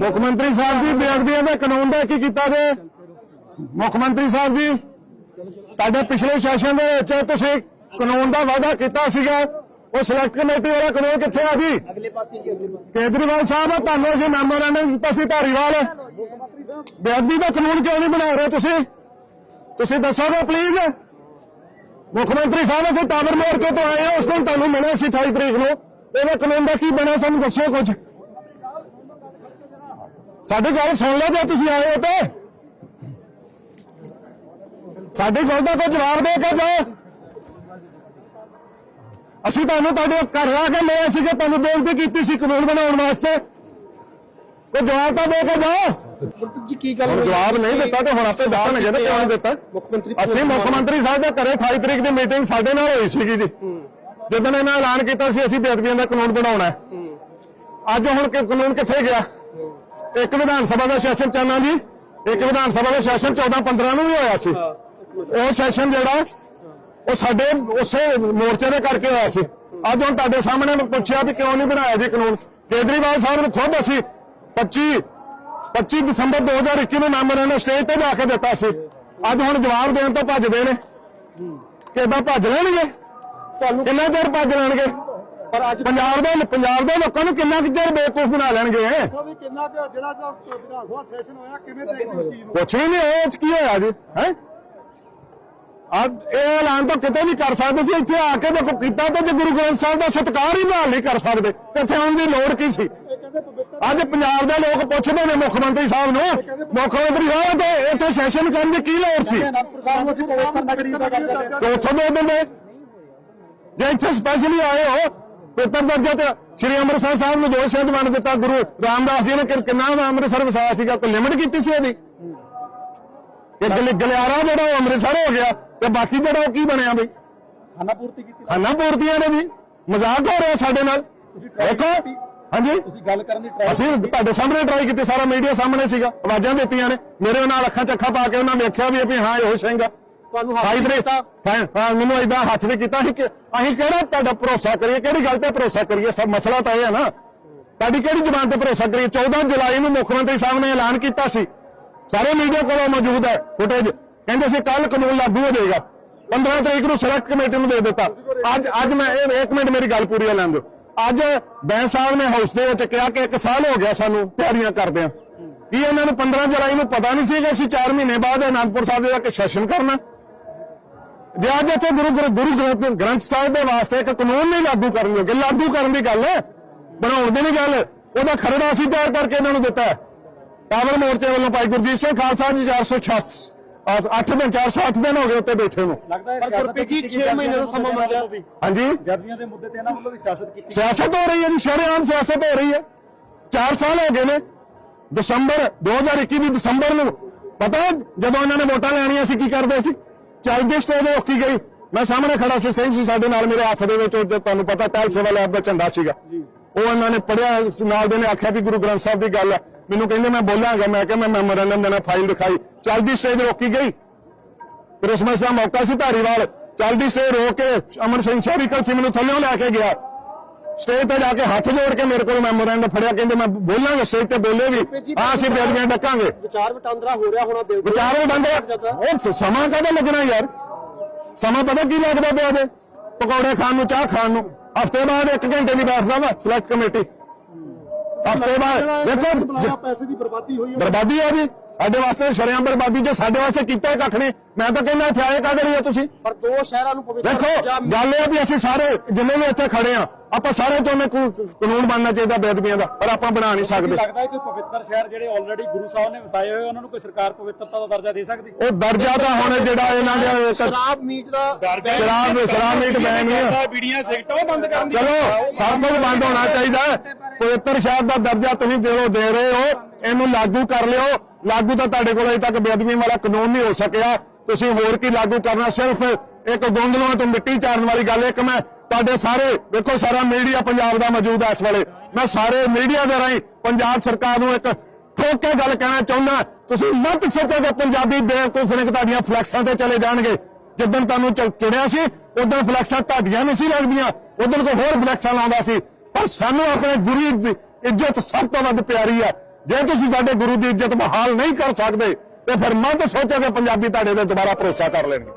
ਮੁੱਖ ਮੰਤਰੀ ਸਾਹਿਬ ਜੀ, ਬੇਅਦਬੀਆਂ ਦੇ ਕਾਨੂੰਨ ਦਾ ਕੀ ਕੀਤਾ ਜੇ? ਮੁੱਖ ਮੰਤਰੀ ਸਾਹਿਬ ਜੀ, ਤੁਹਾਡੇ ਪਿਛਲੇ ਸੈਸ਼ਨ ਦੇ ਵਿੱਚ ਤੁਸੀਂ ਕਾਨੂੰਨ ਦਾ ਵਾਅਦਾ ਕੀਤਾ ਸੀਗਾ। ਉਹ ਸਿਲੈਕਟ ਕਮੇਟੀ ਵਾਲਾ ਕਾਨੂੰਨ ਕਿੱਥੇ ਆ ਜੀ? ਅਗਲੇ ਪਾਸੇ ਜੀ ਅਗਲੇ ਪਾਸੇ ਕੇਜਰੀਵਾਲ ਸਾਹਿਬ, ਤੁਹਾਨੂੰ ਅਸੀਂ ਮੈਮੋਰੈਂਡਮ ਦਿੱਤਾ ਸੀ ਧਾਰੀਵਾਲ। ਬੇਅਦਬੀ ਦਾ ਕਾਨੂੰਨ ਕਿਉਂ ਨਹੀਂ ਬਣਾ ਰਹੇ ਤੁਸੀਂ? ਤੁਸੀਂ ਦੱਸੋਗੇ ਪਲੀਜ਼ ਮੁੱਖ ਮੰਤਰੀ ਸਾਹਿਬ, ਅਸੀਂ ਟਾਵਰ ਕੇ ਤੋਂ ਆਏ ਹਾਂ, ਉਸ ਦਿਨ ਤੁਹਾਨੂੰ ਮਿਲਿਆ ਸੀ 28 ਤਰੀਕ ਨੂੰ। ਇਹਦਾ ਕਾਨੂੰਨ ਦਾ ਕੀ ਬਣਿਆ, ਸਾਨੂੰ ਦੱਸੋ ਕੁਝ। ਸਾਡੀ ਗੱਲ ਸੁਣ ਲਓ ਜੇ ਤੁਸੀਂ ਆਏ ਹੋ ਤੇ। ਸਾਡੀ ਗੱਲ ਦਾ ਕੋਈ ਜਵਾਬ ਦੇ ਕੇ ਜਾਓ। ਅਸੀਂ ਤੁਹਾਨੂੰ ਤੁਹਾਡੇ ਘਰ ਆ ਕੇ ਲਿਆ ਸੀ ਕਿ ਤੁਹਾਨੂੰ ਬੇਨਤੀ ਕੀਤੀ ਸੀ ਕਾਨੂੰਨ ਬਣਾਉਣ ਵਾਸਤੇ। ਕੋਈ ਜਵਾਬ ਤਾਂ ਦੇ ਕੇ ਜਾਓ। ਜੀ ਕੀ ਗੱਲ ਹੁਣ ਜਵਾਬ ਨਹੀਂ ਦਿੱਤਾ ਤੇ ਹੁਣ ਆਪੇ ਦੱਸਣਗੇ ਤੇ ਕਿਉਂ ਦਿੱਤਾ। ਮੁੱਖ ਮੰਤਰੀ ਅਸੀਂ ਮੁੱਖ ਮੰਤਰੀ ਸਾਹਿਬ ਦੇ ਘਰੇ 28 ਤਰੀਕ ਦੀ ਮੀਟਿੰਗ ਸਾਡੇ ਨਾਲ ਹੋਈ ਸੀਗੀ ਜੀ। ਜਦੋਂ ਇਹਨਾਂ ਐਲਾਨ ਕੀਤਾ ਸੀ ਅਸੀਂ ਬੇਅਦਬੀਆਂ ਦਾ ਕਾਨੂੰਨ ਬਣਾਉਣਾ ਹੈ। ਅੱਜ ਹੁਣ ਕਿ ਕਾਨੂੰਨ ਕਿੱਥੇ ਗਿਆ? ਇੱਕ ਵਿਧਾਨ ਸਭਾ ਦਾ ਸੈਸ਼ਨ ਚੱਲਣਾ ਜੀ? ਇੱਕ ਵਿਧਾਨ ਸਭਾ ਦਾ ਸੈਸ਼ਨ 14 15 ਨੂੰ ਵੀ ਹੋਇਆ ਸੀ। ਉਹ ਸੈਸ਼ਨ ਜਿਹੜਾ ਉਹ ਸਾਡੇ ਉਸੇ ਮੋਰਚੇ ਦੇ ਕਰਕੇ ਹੋਇਆ ਸੀ। ਅੱਜ ਹੁਣ ਤੁਹਾਡੇ ਸਾਹਮਣੇ ਮੈਂ ਪੁੱਛਿਆ ਵੀ ਕਿਉਂ ਨਹੀਂ ਬਣਾਇਆ ਜੀ ਕਾਨੂੰਨ? ਕੇਜਰੀਵਾਲ ਸਾਹਿਬ ਨੇ ਖੁਦ ਅਸੀਂ 25 25 ਦਸੰਬਰ 2021 ਨੂੰ ਮੈਮੋਰੈਂਡਮ ਸਟੇਜ ਤੇ ਜਾ ਕੇ ਦਿੱਤਾ ਸੀ। ਅੱਜ ਹੁਣ ਜਵਾਬ ਦੇਣ ਤੋਂ ਭੱਜਦੇ ਨੇ। ਕਿਦਾਂ ਭੱਜ ਲੈਣਗੇ? ਤੁਹਾਨੂੰ ਕਿੰਨਾ ਚਿਰ ਭੱਜ ਲੈਣਗੇ? ਪਰ ਅੱਜ ਪੰਜਾਬ ਦੇ ਪੰਜਾਬ ਦੇ ਲੋਕਾਂ ਨੂੰ ਕਿੰਨਾ ਕੁ ਚਿਰ ਬੇਵਕੂਫ ਬਣਾ ਲੈਣਗੇ? ਵੀ ਕਿੰਨਾ ਕੁ ਜਿਹੜਾ ਜੋ ਵਿਧਾਨ ਸਭਾ ਸੈਸ਼ਨ ਹੋਇਆ ਕਿਵੇਂ ਦੇਖਦੇ ਹੋ ਇਸ ਚੀਜ਼ ਨੂੰ? ਕੁਛ ਵੀ ਨਹੀਂ ਇਹ ਚ ਕੀ ਹੋਇਆ ਜੀ ਹੈ? ਅੱਜ ਇਹ ਐਲਾਨ ਤਾਂ ਕਿਤੇ ਵੀ ਕਰ ਸਕਦੇ ਸੀ ਇੱਥੇ ਆ ਕੇ ਦੇਖੋ ਕੀਤਾ ਤੇ ਜੇ ਗੁਰੂ ਗ੍ਰੰਥ ਸਾਹਿਬ ਦਾ ਸਤਿਕਾਰ ਹੀ ਨਾਲ ਨਹੀਂ ਕਰ ਸਕਦੇ ਇੱਥੇ ਆਉਣ ਦੀ ਲੋੜ ਕੀ ਸੀ? ਇਹ ਕਹਿੰਦੇ ਪਵਿੱਤਰ ਅੱਜ ਪੰਜਾਬ ਦੇ ਲੋਕ ਪੁੱਛਦੇ ਨੇ ਮੁੱਖ ਮੰਤਰੀ ਸਾਹਿਬ ਨੂੰ ਮੁੱਖ ਮੰਤਰੀ ਸਾਹਿਬ ਤੇ ਇੱਥੇ ਸੈਸ਼ਨ ਕਰਨ ਦੀ ਕੀ ਲੋੜ ਸੀ? ਅਨੰਦਪੁਰ ਸਾਹਿਬ ਨੂੰ ਅਸੀਂ ਪਵਿੱਤਰ ਨਗਰੀ ਦਾ ਗੱਲ ਕਰਦੇ ਹਾਂ ਤੇ ਉੱਥੋਂ ਦੇ ਦਿੰਦੇ ਜੇ ਇੱਥੇ ਸਪੈਸ਼ਲੀ ਆਏ ਹੋ ਪੇਪਰ ਦਰਜਾ ਤੇ ਸ਼੍ਰੀ ਅੰਮ੍ਰਿਤਸਰ ਸਾਹਿਬ ਨੂੰ ਦੋ ਸ਼ਹਿਦ ਬਣ ਦਿੱਤਾ ਗੁਰੂ ਰਾਮਦਾਸ ਜੀ ਨੇ ਕਿੰਨਾ ਅੰਮ੍ਰਿਤਸਰ ਵਸਾਇਆ ਸੀਗਾ ਕੋਈ ਲਿਮਟ ਕੀਤੀ ਸੀ ਉਹਦੀ? ਕਿ ਗਲ- ਗਲਿਆਰਾ ਜਿਹੜਾ ਅੰਮ੍ਰਿਤਸਰ ਹੋ ਗਿਆ ਤੇ ਬਾਕੀ ਜਿਹੜਾ ਉਹ ਕੀ ਬਣਿਆ ਬਈ? ਖਾਨਾ ਪੂਰਤੀ ਕੀਤੀ। ਖਾਨਾ ਪੂਰਤੀਆਂ ਨੇ ਵੀ। ਮਜ਼ਾਕ ਹੋ ਰਿਹਾ ਸਾਡੇ ਨਾਲ। ਦੇਖੋ। ਹਾਂਜੀ। ਤੁਸੀਂ ਗੱਲ ਕਰਨ ਦੀ ਟਰਾਈ ਅਸੀਂ ਤੁਹਾਡੇ ਸਾਹਮਣੇ ਟਰਾਈ ਕੀਤੀ ਸਾਰਾ ਮੀਡੀਆ ਸਾਹਮਣੇ ਸੀਗਾ। ਆਵਾਜ਼ਾਂ ਦਿੱਤੀਆਂ ਨੇ। ਮੇਰੇ ਨਾਲ ਅੱਖਾਂ ਚ ਅੱਖਾਂ ਪਾ ਕੇ ਉਹਨਾਂ ਵੇਖਿਆ ਵੀ ਇਹ ਵੀ ਹਾਂ ਇਹੋ ਸਿੰਘ ਆ। ਤੁਹਾਨੂੰ ਹਾਈ ਤਰੀਕ ਹਾਂ ਹਾਂ, ਮੈਨੂੰ ਇਦਾਂ ਹੱਥ ਵੀ ਕੀਤਾ ਸੀ ਕਿ ਅਸੀਂ ਕਿਹੜਾ ਤੁਹਾਡਾ ਭਰੋਸਾ ਕਰੀਏ ਕਿਹੜੀ ਗੱਲ ਤੇ ਭਰੋਸਾ ਕਰੀਏ? ਸਭ ਮਸਲਾ ਤਾਂ ਇਹ ਹੈ ਨਾ। ਤੁਹਾਡੀ ਕਿਹੜੀ ਜ਼ਬਾਨ ਤੇ ਭਰੋਸਾ ਕਰੀਏ? 14 ਜੁਲਾਈ ਨੂੰ ਮੁੱਖ ਮੰਤਰੀ ਸਾਹਿਬ ਨੇ ਐਲਾਨ ਕੀਤਾ ਸੀ। ਸਾਰੇ ਮੀਡੀਆ ਕੋਲ ਮੌਜੂਦ ਹੈ ਫੁਟੇਜ। ਕਹਿੰਦੇ ਸੀ ਕੱਲ ਕਾਨੂੰਨ ਲਾਗੂ ਹੋ ਜਾਏਗਾ। 15 ਤਰੀਕ ਨੂੰ ਸਿਲੈਕਟ ਕਮੇਟੀ ਨੂੰ ਦੇ ਦਿੱਤਾ। ਅੱਜ ਅੱਜ ਮੈਂ ਇਹ ਇੱਕ ਮਿੰਟ ਮੇਰੀ ਗੱਲ ਪੂਰੀ ਲੈਣ ਦਿਓ। ਅੱਜ ਬੈਂਸ ਸਾਹਿਬ ਨੇ ਹਾਊਸ ਦੇ ਵਿੱਚ ਕਿਹਾ ਕਿ ਇੱਕ ਸਾਲ ਹੋ ਗਿਆ ਸਾਨੂੰ ਤਿਆਰੀਆਂ ਕਰਦੇ ਆ। ਕੀ ਇਹਨਾਂ ਨੂੰ 15 ਜੁਲਾਈ ਨੂੰ ਪਤਾ ਨਹੀਂ ਸੀ ਕਿ ਅਸੀਂ 4 ਮਹੀਨੇ ਬਾਅਦ ਅਨੰਦਪੁਰ ਸਾਹਿਬ ਦੇ ਕੇ ਸੈਸ਼ਨ ਕਰਨਾ? ਜੇ ਅੱਜ ਇੱਥੇ ਗੁਰੂ ਗੁਰੂ ਗੁਰੂ ਗ੍ਰੰਥ ਗ੍ਰੰਥ ਸਾਹਿਬ ਦੇ ਵਾਸਤੇ ਇੱਕ ਕਾਨੂੰਨ ਨਹੀਂ ਲਾਗੂ ਕਰਨ ਲੱਗੇ ਲਾਗੂ ਕਰਨ ਦੀ ਗੱਲ ਹੈ ਬਣਾਉਣ ਦੀ ਨਹੀਂ ਗੱਲ ਉਹਦਾ ਖਰੜਾ ਅਸੀਂ ਤਿਆਰ ਕਰਕੇ ਇਹਨਾਂ ਨੂੰ ਦਿੱਤਾ ਹੈ। ਪਾਵਰ ਮੋਰਚੇ ਵੱਲੋਂ ਭਾਈ ਗੁਰਜੀਤ ਸਿੰਘ ਖਾਲਸਾ ਜੀ 406 8 ਦਿਨ 408 ਦਿਨ ਹੋ ਗਏ ਉੱਤੇ ਬੈਠੇ ਨੂੰ। ਲੱਗਦਾ ਹੈ ਪਰ ਗੁਰਪ੍ਰੀਤ ਜੀ 6 ਮਹੀਨੇ ਦਾ ਸਮਾਂ ਮੰਗ ਲਿਆ ਹਾਂਜੀ। ਜਦਵੀਆਂ ਦੇ ਮੁੱਦੇ ਤੇ ਇਹਨਾਂ ਵੱਲੋਂ ਵੀ ਸਿਆਸਤ ਕੀਤੀ ਸਿਆਸਤ ਹੋ ਰਹੀ ਹੈ ਜੀ ਸ਼ਰੇਆਮ ਸਿਆਸਤ ਹੋ ਰਹੀ ਹੈ। 4 ਸਾਲ ਹੋ ਗਏ ਨੇ। ਦਸੰਬਰ 2021 ਦੀ ਦਸੰਬਰ ਨੂੰ ਪਤਾ ਹੈ, ਜਦੋਂ ਇਹਨਾਂ ਨੇ ਵੋਟਾਂ ਲੈਣੀਆਂ ਸੀ ਕੀ ਕਰਦੇ ਸੀ? ਚੱਲਦੀ ਸਟੇਜ ਰੋਕੀ ਗਈ। ਮੈਂ ਸਾਹਮਣੇ ਖੜਾ ਸੀ, ਸਿੰਘ ਸੀ ਸਾਡੇ ਨਾਲ ਮੇਰੇ ਹੱਥ ਦੇ ਵਿੱਚ, ਉਹ ਤੁਹਾਨੂੰ ਪਤਾ ਟੈਲ ਸੇਵਾ ਲੈਬ ਦਾ ਝੰਡਾ ਸੀਗਾ। ਉਹ ਇਹਨਾਂ ਨੇ ਪੜਿਆ ਨਾਲ ਦੇ ਨੇ ਆਖਿਆ ਵੀ ਗੁਰੂ ਗ੍ਰੰਥ ਸਾਹਿਬ ਦੀ ਗੱਲ ਹੈ ਮੈਨੂੰ ਕਹਿੰਦੇ, ਮੈਂ ਬੋਲਾਂਗਾ। ਮੈਂ ਕਿਹਾ, ਮੈਂ ਮੈਮੋਰੈਂਡਮ ਦੇਣਾ ਫਾਈਲ ਦਿਖਾਈ ਚੱਲਦੀ ਸਟੇਜ ਰੋਕੀ ਗਈ। ਕ੍ਰਿਸਮਸ ਦਾ ਮੌਕਾ ਸੀ ਧਾਰੀਵਾਲ। ਚੱਲਦੀ ਸਟੇਜ ਰੋਕ ਕੇ ਅਮਰ ਸਿੰਘ ਸ਼ਹਿਰੀਕਲ ਸੀ ਮੈਨੂੰ ਥੱਲੇੋਂ ਲੈ ਕੇ ਗਿਆ। ਸਟੇਜ ਤੇ ਜਾ ਕੇ ਹੱਥ ਜੋੜ ਕੇ ਮੇਰੇ ਕੋਲ ਮੈਮੋਰੈਂਡਮ ਫੜਿਆ ਕਹਿੰਦੇ ਮੈਂ ਬੋਲਾਂਗਾ ਸਟੇਜ ਤੇ ਬੋਲੇ ਵੀ ਹਾਂ ਅਸੀਂ ਬੇਦਬੀਆਂ ਡੱਕਾਂਗੇ। ਵਿਚਾਰ ਵਟਾਂਦਰਾ ਹੋ ਰਿਹਾ ਹੋਣਾ ਬਿਲਕੁਲ। ਵਿਚਾਰ ਵੀ ਬੰਦ ਉਹ ਸਮਾਂ ਕਦੋਂ ਲੱਗਣਾ ਯਾਰ? ਸਮਾਂ ਪਤਾ ਕੀ ਲੱਗਦਾ ਪਿਆ ਦੇ ਪਕੌੜੇ ਖਾਣ ਨੂੰ ਚਾਹ ਖਾਣ ਨੂੰ। ਹਫ਼ਤੇ ਬਾਅਦ 1 ਘੰਟੇ ਦੀ ਬੈਠਦਾ ਵਾ ਸਿਲੈਕਟ ਕਮੇਟੀ ਹਫ਼ਤੇ ਬਾਅਦ ਦੇਖੋ ਪੈਸੇ ਦੀ ਬਰਬਾਦੀ ਹੋਈ ਹੈ ਬਰਬਾਦੀ ਹੈ ਜੀ। ਸਾਡੇ ਵਾਸਤੇ ਸ਼ਰਿਆਮ ਬਰਬਾਦੀ ਜੇ ਸਾਡੇ ਵਾਸਤੇ ਕੀਤਾ ਕੱਖ ਨਹੀਂ। ਮੈਂ ਤਾਂ ਕਹਿੰਦਾ ਇੱਥੇ ਆਏ ਕਾਹਦੇ ਲਈ ਤੁਸੀਂ? ਪਰ ਦੋ ਸ਼ਹਿਰਾਂ ਨੂੰ ਪਵਿੱਤਰ ਦੇਖੋ ਗੱਲ ਇਹ ਆ ਵੀ ਅਸੀਂ ਸਾਰੇ ਜਿੰਨੇ ਵੀ ਇੱਥੇ ਖੜੇ ਆ ਆਪਾਂ ਸਾਰੇ ਚਾਹੁੰਦੇ ਕਾਨੂੰਨ ਬਣਨਾ ਚਾਹੀਦਾ ਬੇਦਬੀਆਂ ਦਾ ਪਰ ਆਪਾਂ ਬਣਾ ਨਹੀਂ ਸਕਦੇ। ਲੱਗਦਾ ਹੈ ਕਿ ਪਵਿੱਤਰ ਸ਼ਹਿਰ ਜਿਹੜੇ ਆਲਰੇਡੀ ਗੁਰੂ ਸਾਹਿਬ ਨੇ ਵਸਾਏ ਹੋਏ ਉਹਨਾਂ ਨੂੰ ਕੋਈ ਸਰਕਾਰ ਪਵਿੱਤਰਤਾ ਦਾ ਦਰਜਾ ਦੇ ਸਕਦੀ? ਉਹ ਦਰਜਾ ਤਾਂ ਹੁਣ ਜਿਹੜਾ ਇਹਨਾਂ ਦੇ ਸ਼ਰਾਬ ਮੀਟ ਦਾ ਸ਼ਰਾਬ ਸ਼ਰਾਬ ਮੀਟ ਬੈਨ ਨਹੀਂ ਹੈ। ਬੀੜੀਆਂ ਸਿਗਟਾਂ ਉਹ ਬੰਦ ਕਰਨ ਦੀ ਚਲੋ ਸਭ ਕੁਝ ਬੰਦ ਹੋਣਾ ਚਾਹੀਦਾ ਹੈ। ਪਵਿੱਤਰ ਸ਼ਹਿਰ ਦਾ ਦਰਜਾ ਤੁਸੀਂ ਦਿਲੋਂ ਦੇ ਰਹੇ ਹੋ ਇਹਨੂੰ ਲਾਗੂ ਕਰ ਲਿਓ। ਲਾਗੂ ਤਾਂ ਤੁਹਾਡੇ ਕੋਲ ਅਜੇ ਤੱਕ ਬੇਅਦਬੀ ਵਾਲਾ ਕਾਨੂੰਨ ਨਹੀਂ ਹੋ ਸਕਿਆ। ਤੁਸੀਂ ਹੋਰ ਕੀ ਲਾਗੂ ਕਰਨਾ? ਸਿਰਫ ਇੱਕ ਗੋਂਦਲਾਂ ਤੋਂ ਮਿੱਟੀ ਚਾਰਨ ਵਾਲੀ ਗੱਲ ਇੱਕ ਮੈਂ ਤੁਹਾਡੇ ਸਾਰੇ, ਦੇਖੋ ਸਾਰਾ ਮੀਡੀਆ ਪੰਜਾਬ ਦਾ ਮੌਜੂਦ ਹੈ ਇਸ ਵੇਲੇ। ਮੈਂ ਸਾਰੇ ਮੀਡੀਆ ਦੇ ਰਾਹੀਂ ਪੰਜਾਬ ਸਰਕਾਰ ਨੂੰ ਇੱਕ ਠੋਕ ਕੇ ਗੱਲ ਕਹਿਣਾ ਚਾਹੁੰਦਾ। ਤੁਸੀਂ ਮਤ ਸੋਚੋ ਪੰਜਾਬੀ ਬੇਵਕੂਫ ਨੇ ਤੁਹਾਡੀਆਂ ਫਲੈਕਸਾਂ ਤੇ ਚਲੇ ਜਾਣਗੇ। ਜਿੱਦਣ ਤੁਹਾਨੂੰ ਚ- ਸੀ, ਉਦੋਂ ਫਲੈਕਸਾਂ ਤੁਹਾਡੀਆਂ ਨਹੀਂ ਸੀ ਲੱਗਦੀਆਂ। ਉਦੋਂ ਕੋਈ ਹੋਰ ਫਲੈਕਸਾਂ ਲਾਉਂਦਾ ਸੀ। ਪਰ ਸਾਨੂੰ ਆਪਣੇ ਗੁਰੂ ਦੀ ਇੱਜ਼ਤ ਸਭ ਤੋਂ ਵੱਧ ਪਿਆਰੀ ਹੈ ਜੇ ਤੁਸੀਂ ਸਾਡੇ ਗੁਰੂ ਦੀ ਇੱਜ਼ਤ ਬਹਾਲ ਨਹੀਂ ਕਰ ਸਕਦੇ, ਤੇ ਫਿਰ ਮਤ ਸੋਚੋ ਕਿ ਪੰਜਾਬੀ ਤੁਹਾਡੇ ਤੇ ਦੁਬਾਰਾ ਭਰੋਸਾ ਕਰ ਲੈਣਗੇ।